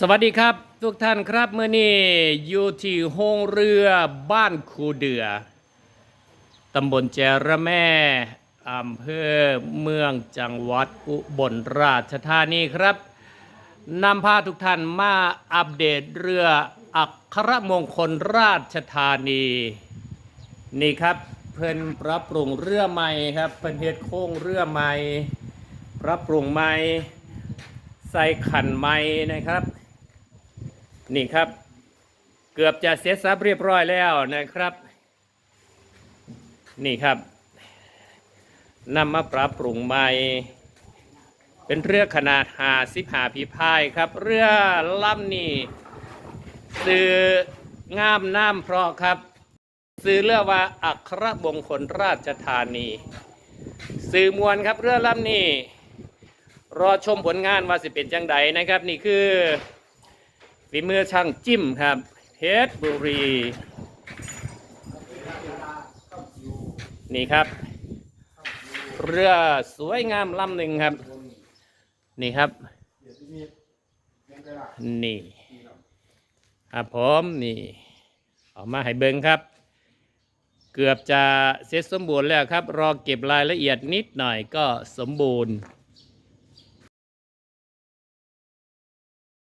สวัสดีครับ ทุกท่านครับเมื่อนี้อยู่ที่โรงเรือบ้านคูเดือตำบลแจระแม่อำเภอเมืองจังหวัดอุบลราชธานีครับนำพาทุกท่านมาอัปเดตเรืออัครมงคลราชธานี นี่ครับเพิ่นปรับปรุงเรือใหม่ครับเพิ่นเฮ็ดโค้งเรือใหม่ ปรับปรุงใหม่ใส่ขันไม้นะครับ นี่ครับ เกือบจะเสร็จสับเรียบร้อยแล้วนะครับ นี่ครับนำมาปรับปรุงใหม่ เป็นเรือขนาดหาสิบหาพีพายครับ เรือลำนี้ซื้องามน้ำเพราะครับซื้อเรือว่าอัครบงคลราชธานี สื่อมวลครับเรือลำนี้รอชมผลงานว่าสิเป็นจังใดนะครับ นี่คือ ฝีมือช่างจิ้มครับเพชรบุรี นี่ครับ เรือสวยงามลำหนึ่งครับ นี่ครับ นี่ครับผมนี่ออกมาให้เบิ้งครับ เกือบจะเสร็จสมบูรณ์แล้วครับ รอเก็บรายละเอียดนิดหน่อยก็สมบูรณ์